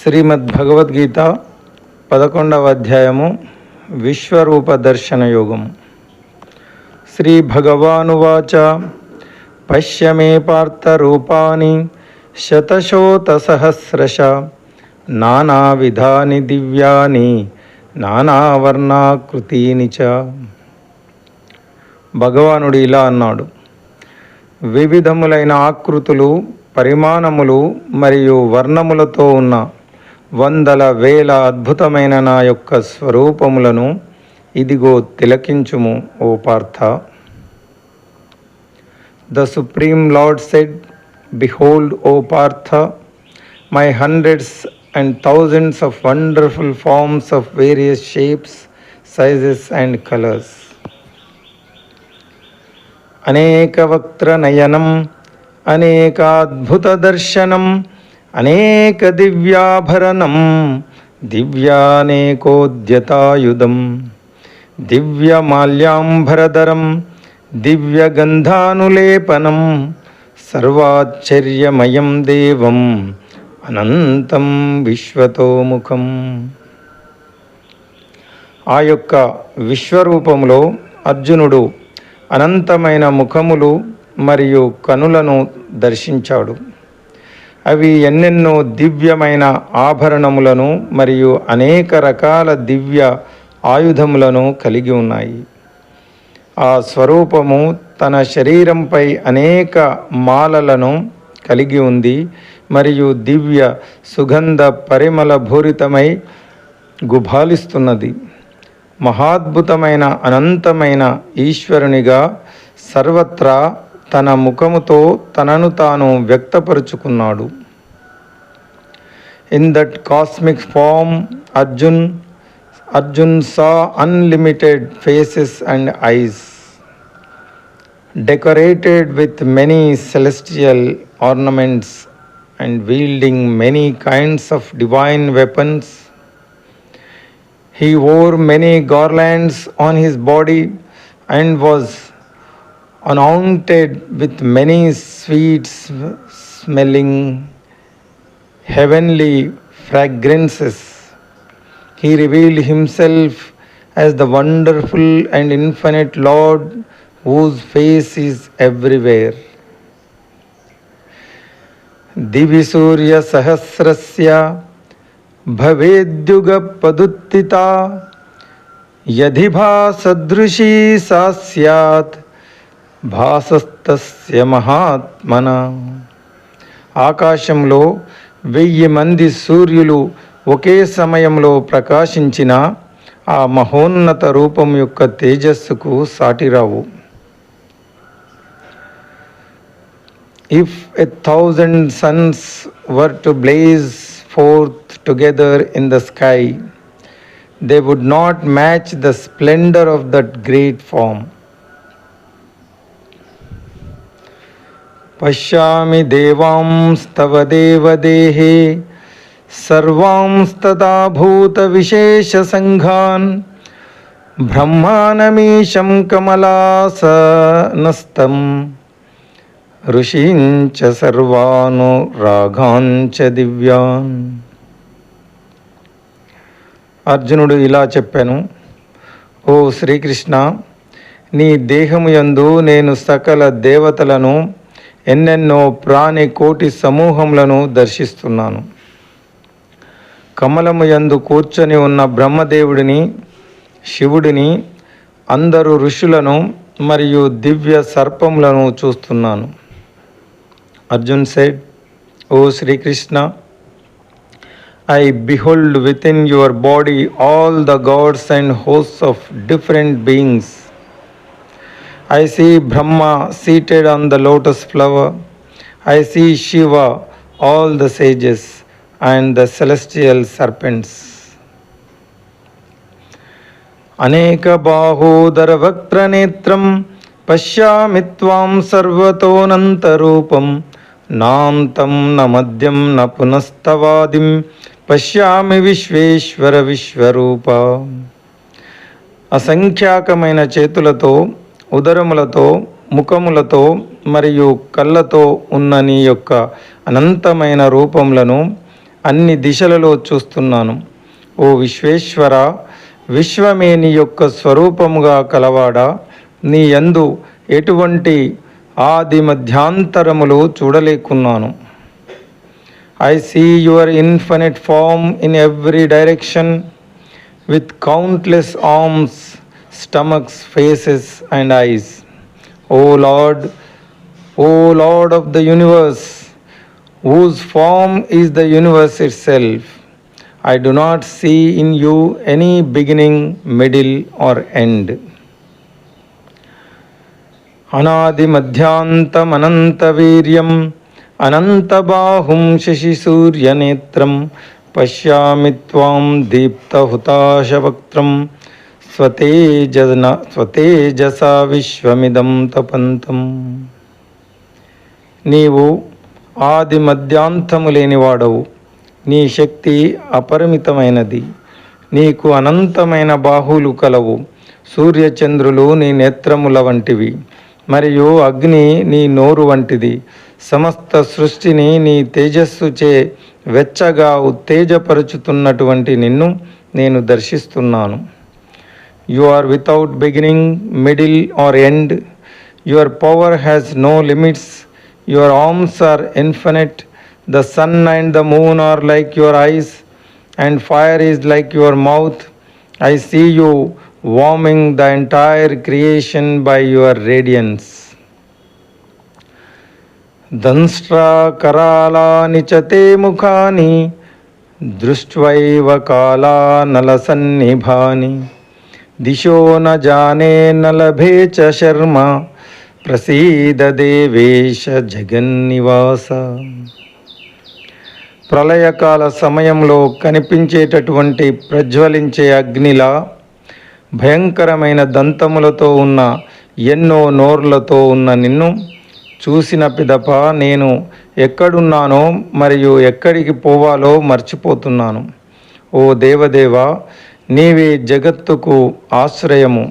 శ్రీమద్ భగవద్గీత పదకొండవ అధ్యాయము విశ్వరూప దర్శన యోగం శ్రీ భగవానువాచ పశ్య మే పార్థరూపాని శతశోతసహస్రశ నానావిధాని దివ్యాని నానావర్ణాకృతీని చ. భగవానుడు ఇలా అన్నాడు వివిధములైన ఆకృతులు పరిమాణములు మరియు వర్ణములతో ఉన్న వందల వేల అద్భుతమైన నా యొక్క స్వరూపములను ఇదిగో తిలకించుము ఓ Partha. The supreme lord said behold O Partha my hundreds and thousands of wonderful forms of various shapes sizes and colours అనేకవక్త్రనయనం అనేకాద్భుతదర్శనం అనేక దివ్యాభరణం దివ్యానేకోద్యతాయుధం దివ్యమాల్యాంబరధరం దివ్యగంధానులేపనం సర్వాశ్చర్యమయం దేవం అనంతం విశ్వతోముఖం. ఆ యొక్క విశ్వరూపంలో అర్జునుడు అనంతమైన ముఖములు మరియు కనులను దర్శించాడు. అవి ఎన్నెన్నో దివ్యమైన ఆభరణములను మరియు అనేక రకాల దివ్య ఆయుధములను కలిగి ఉన్నాయి. ఆ స్వరూపము తన శరీరంపై అనేక మాలలను కలిగి ఉంది మరియు దివ్య సుగంధ పరిమళ భూరితమై గుబాలిస్తున్నది మహాద్భుతమైన అనంతమైన ఈశ్వరునిగా సర్వత్రా తన ముఖముతో తనను తాను వ్యక్తపరుచుకున్నాడు. In that cosmic form Arjun Arjun saw unlimited faces and eyes decorated with many celestial ornaments and wielding many kinds of divine weapons He wore many garlands on his body and was anointed with many sweet smelling heavenly fragrances. He revealed himself as the wonderful and infinite Lord whose face is everywhere. Sahasrasya भवेद्युगपदुत्थिता यदि भासदृशी सा स्यात् భాసస్తస్య మహాత్మన. ఆకాశంలో వెయ్యి మంది సూర్యులు ఒకే సమయంలో ప్రకాశించిన ఆ మహోన్నత రూపం యొక్క తేజస్సుకు సాటిరావు. If a thousand suns were to blaze forth together in the sky they would not match the splendour of that great form పశ్యామి దేవాంస్తవ దేవదేహే విశేష సంఘాన్ బ్రహ్మానమీశం కమలాసనస్తం ఋషీంచ సర్వానురాఘాంచ దివ్యాన్ అర్జునుడు ఇలా చెప్పాను ఓ శ్రీకృష్ణ నీ దేహము యందు నేను సకల దేవతలను ఎన్నెన్నో ప్రాణి కోటి సమూహములను దర్శిస్తున్నాను. కమలము యందు కూర్చొని ఉన్న బ్రహ్మదేవుడిని శివుడిని అందరు ఋషులను మరియు దివ్య సర్పములను చూస్తున్నాను. Arjun said O Sri Krishna I behold within your body all the gods and hose of different beings I see Brahma seated on the lotus flower. I see Shiva, all the sages, and the celestial serpents. అనేక బాహోదర వక్త్రనేత్రం పశ్యామి త్వాం సర్వతోనంతరూపం నాంతం న మద్యం న పునస్తవాదిం పశ్యామి విశ్వేశ్వర విశ్వరూప అసంఖ్యాకమైన చేతులతో ఉదరములతో ముఖములతో మరియు కళ్ళతో ఉన్న నీ యొక్క అనంతమైన రూపములను అన్ని దిశలలో చూస్తున్నాను. ఓ విశ్వేశ్వర విశ్వమే నీ యొక్క స్వరూపముగా కలవాడా? నీ యందు ఎటువంటి ఆది మధ్యాంతరములు చూడలేకున్నాను. I see your infinite form in every direction with countless arms stomachs, faces, and eyes. O Lord, O Lord of the universe, whose form is the universe itself, I do not see in you any beginning, middle, or end. अनादिमध्यान्तमनन्तवीर्यम् अनन्तबाहुं शशिसूर्यनेत्रं पश्यामि Huta दीप्तहुताशवक्त्रम् స్వతేజన స్వతేజస విశ్వమిదం తపంతం. నీవు ఆది మధ్యాంతము లేనివాడవు నీ శక్తి అపరిమితమైనది. నీకు అనంతమైన బాహువులు కలవు. సూర్యచంద్రులు నీ నేత్రముల వంటివి. మరియు అగ్ని నీ నోరు వంటిది. సమస్త సృష్టిని నీ తేజస్సుచే వెచ్చగా ఉత్తేజపరుచుతున్నటువంటి నిన్ను నేను దర్శిస్తున్నాను. You are without beginning, middle, or end. Your power has no limits. Your arms are infinite. The sun and the moon are like your eyes, and fire is like your mouth. I see you warming the entire creation by your radiance. दंष्ट्राकरालानि च ते मुखानि दृष्ट्वैव कालानलसन्निभानि దిశో న జానే న లభే చ శర్మ ప్రసీద దేవేశ జగన్నివాస ప్రళయకాల సమయంలో కనిపించేటటువంటి ప్రజ్వలించే అగ్నిలా భయంకరమైన దంతములతో ఉన్న ఎన్నో నోర్లతో ఉన్న నిన్ను చూసిన పిదప నేను ఎక్కడున్నానో మరియు ఎక్కడికి పోవాలో మర్చిపోతున్నాను. ఓ దేవదేవ నీవే జగత్తుకు ఆశ్రయము.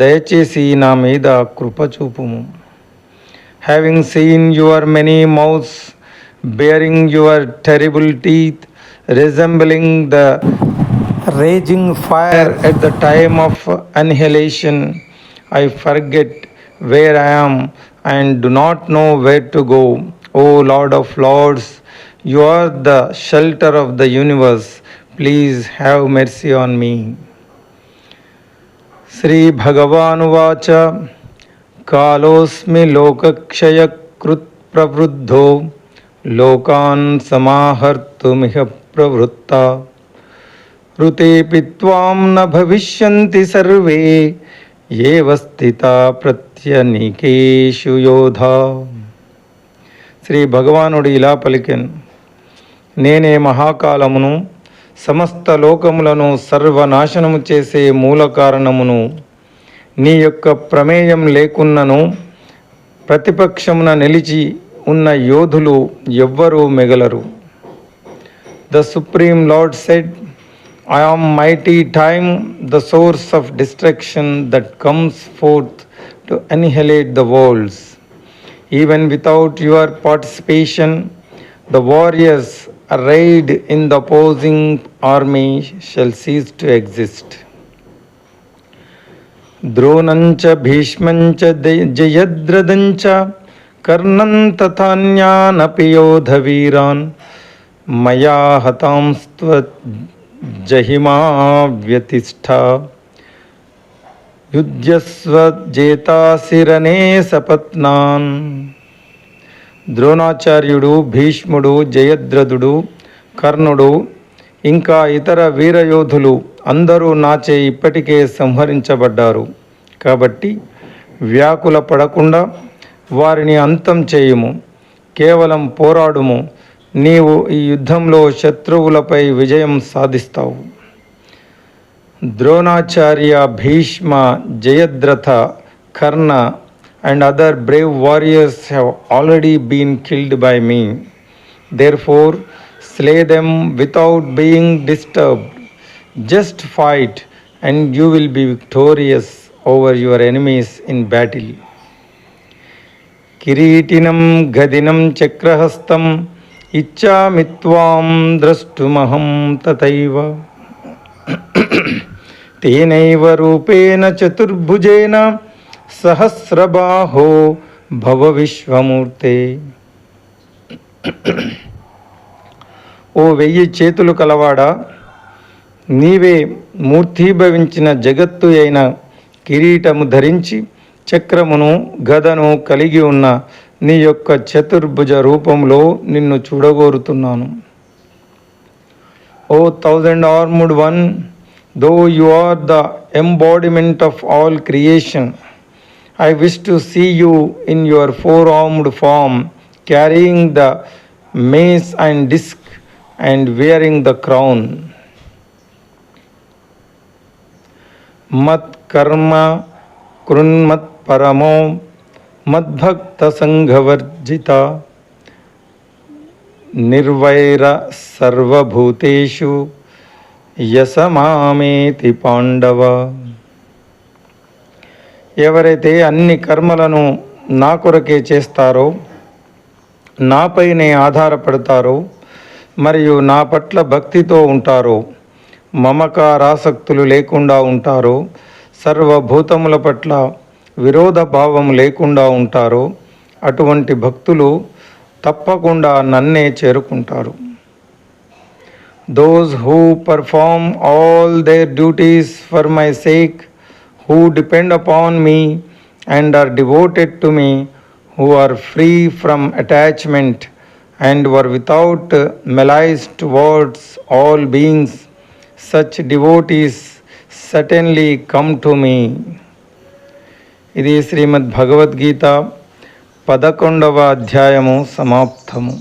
దయచేసి నా మీద కృప చూపుము. Having seen your many mouths bearing your terrible teeth resembling the raging fire at the time of annihilation I forget where I am and do not know where to go O lord of lords you are the shelter of the universe please have mercy on me श्रीभगवानुवाच कालोऽस्मि लोकक्षयकृत् प्रवृद्धो लोकान् समाहर्तुमिह प्रवृत्ता ऋतेऽपि त्वां न भविष्यन्ति सर्वे एव स्थिता ప్రత్యనీకేషు యోధా శ్రీ భగవానుడు ఇలా పలికెన్ నేనే మహాకాలమును సమస్త లోకములను సర్వనాశనము చేసే మూల కారణమును నీ యొక్క ప్రమేయం లేకున్నను ప్రతిపక్షమున నిలిచి ఉన్న యోధులు ఎవ్వరూ మిగలరు. The supreme lord said I am mighty time the source of destruction that comes forth to annihilate the worlds even without your participation the warriors a raid in the opposing army shall cease to exist. Dronancha, Bhishmancha, Jayadradancha, Karnantatanya, Napiyodhaviran, Maya Hatamstva, Jahima Vyatistha, Yudhyasva, Jeta Siranesapatnan. Sapatnan. ద్రోణాచార్యుడు భీష్ముడు జయద్రథుడు కర్ణుడు ఇంకా ఇతర వీరయోధులు అందరూ నాచే ఇప్పటికే సంహరించబడ్డారు. కాబట్టి వ్యాకుల పడకుండా వారిని అంతం చేయుము. కేవలం పోరాడుము. నీవు ఈ యుద్ధంలో శత్రువులపై విజయం సాధిస్తావు. ద్రోణాచార్య భీష్మ జయద్రథ కర్ణ and other brave warriors have already been killed by me. Therefore, slay them without being disturbed. Just fight, and you will be victorious over your enemies in battle. किरीटिनं गदिनं चक्रहस्तम् इच्छामि त्वां द्रष्टुमहं तथैव तेनैव रूपेण चतुर्भुजेन సహస్రబాహో భవ విశ్వమూర్తే. ఓ వెయ్యి చేతులు కలవాడా? నీవే మూర్తీభవించిన జగత్తు అయిన కిరీటము ధరించి చక్రమును గదను కలిగి ఉన్న నీ యొక్క చతుర్భుజ రూపంలో నిన్ను చూడగోరుతున్నాను. O thousand armed one though you are the embodiment of all creation. I wish to see you in your four armed form carrying the mace and disc and wearing the crown మత్ కర్మ కృన్మత్ పరమో మద్భక్త సంఘవర్జిత నిర్వైర సర్వభూతేషు యసమామేతి పాండవ ఎవరైతే అన్ని కర్మలను నా కొరకే చేస్తారో నాపైనే ఆధారపడతారో మరియు నా పట్ల భక్తితో ఉంటారో మమకారాసక్తులు లేకుండా ఉంటారో సర్వభూతముల పట్ల విరోధ భావం లేకుండా ఉంటారో అటువంటి భక్తులు తప్పకుండా నన్నే చేరుకుంటారు. Those who perform all their duties for my sake Who depend upon me and are devoted to me who are free from attachment and were without malice towards all beings, such devotees certainly come to me. ఇది శ్రీమద్ భగవద్గీత పదకొండవ అధ్యాయము సమాప్తము